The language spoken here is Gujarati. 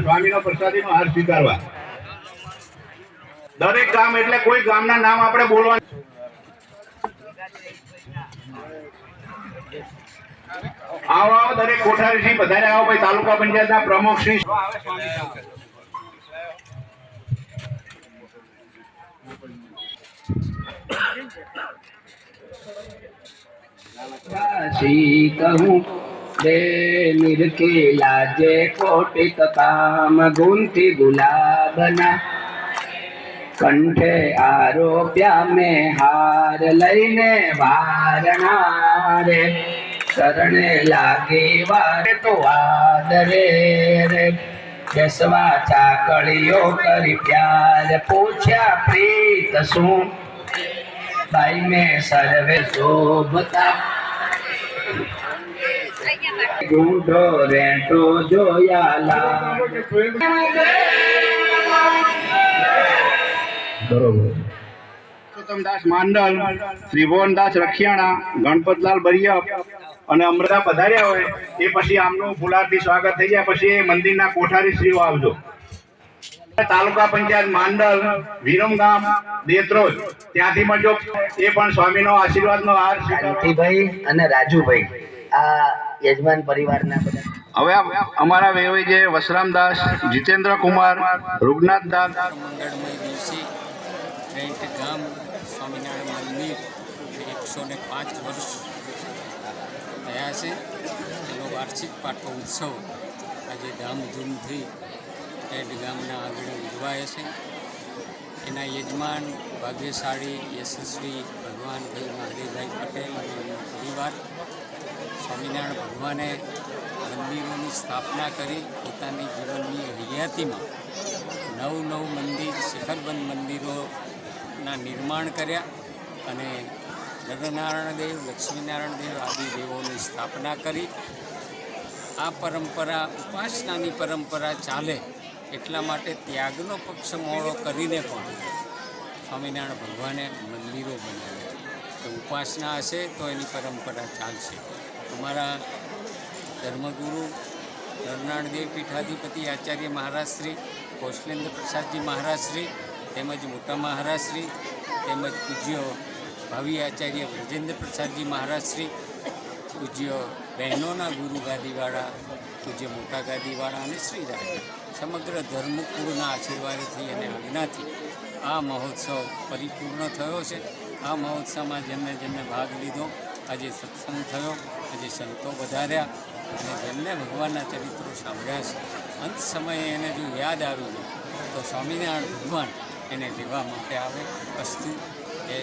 સ્વામીનો પ્રસાદીનો હાર સ્વીકારવા દરેક ગામ એટલે કોઈ ગામના નામ આપણે બોલવાનું. આવો આવો દરેક કોઠારી શ્રી પધારે આવો ભાઈ તાલુકા પંચાયતના પ્રમુખ શ્રી કહું કોટી કામ ગુંથી ગુલાબના. કંઠે આરોપ્યા મેં હાર લઈને વારણા. રે શરણે લાગી વારે તો આદરે રે. બેસવા ચાકળીઓ કરી પ્યાર, પૂછ્યા પ્રીત શું? ભાઈ મેં સર્વે શોભતા. ઢૂંઢો રેટો જોયા લાગ પુરુષોત્તમદાસ માંડલ ત્રિભુવનદાસ રખિયાણા ગણપતલાલ બરિયપ અને અમૃતા પધાર્યા હોય એ પછી આમનું ફુલારથી સ્વાગત થઈ જાય. પછી એ મંદિરના કોઠારી શ્રીઓ આવજો. તાલુકા પંચાયત માંડલ વિરમગામ દેત્રોજ. ત્યાંથી મળજો. એ પણ સ્વામીનો આશીર્વાદનો હાર સ્વીકારો. અને રાજુભાઈ આ યજમાન પરિવારના બધા. હવે અમારા વેવાઈ જે વસરામદાસ જીતેન્દ્ર કુમાર રૂગનાથદાસ મંગળમય દિવસે ગામ સ્વામિનારાયણ મંદિર એકસો ને પાંચ વર્ષ થયા છે. એનો વાર્ષિક પાટો ઉત્સવ આજે ધામધૂમથી રેન્ટ ગામના આગળ ઉજવાય છે. એના યજમાન ભાગ્યશાળી યશસ્વી ભગવાનભાઈ મહાદેવભાઈ પટેલ અને પરિવાર સ્વામિનારાયણ ભગવાને મંદિરોની સ્થાપના કરી પોતાની જીવનની હયાતીમાં નવ નવ મંદિર, શિખરબંધ મંદિરોના નિર્માણ કર્યા અને નરનારાયણ દેવ, લક્ષ્મીનારાયણ દેવ આદિ દેવોની સ્થાપના કરી. આ પરંપરા ઉપાસનાની પરંપરા ચાલે એટલા માટે ત્યાગનો પક્ષ મોડો કરીને પણ સ્વામિનારાયણ ભગવાને મંદિરો બનાવ્યા. તો ઉપાસના હશે તો એની પરંપરા ચાલશે. અમારા ધર્મગુરુ નરનાળદેવ પીઠાધિપતિ આચાર્ય મહારાજશ્રી કૌશલેન્દ્ર પ્રસાદજી મહારાજશ્રી તેમજ મોટા મહારાજશ્રી તેમજ પૂજ્ય ભાવિ આચાર્ય વ્રજેન્દ્ર પ્રસાદજી મહારાજશ્રી, પૂજ્ય બહેનોના ગુરુ ગાદીવાળા, પૂજ્ય મોટા ગાદીવાળા અને શ્રીરાય સમગ્ર ધર્મકુળના આશીર્વાદથી અને આજ્ઞાથી આ મહોત્સવ પરિપૂર્ણ થયો છે. આ મહોત્સવમાં જેમને જેમને ભાગ લીધો, આજે સત્સંગ થયો, આજે સંતો વધાર્યા અને જેમને ભગવાનના ચરિત્રો સાંભળ્યા છે. અંત સમયે એને જો યાદ આવ્યું તો સ્વામિનારાયણ ભગવાન એને લેવા માટે આવે અસ્તુ એ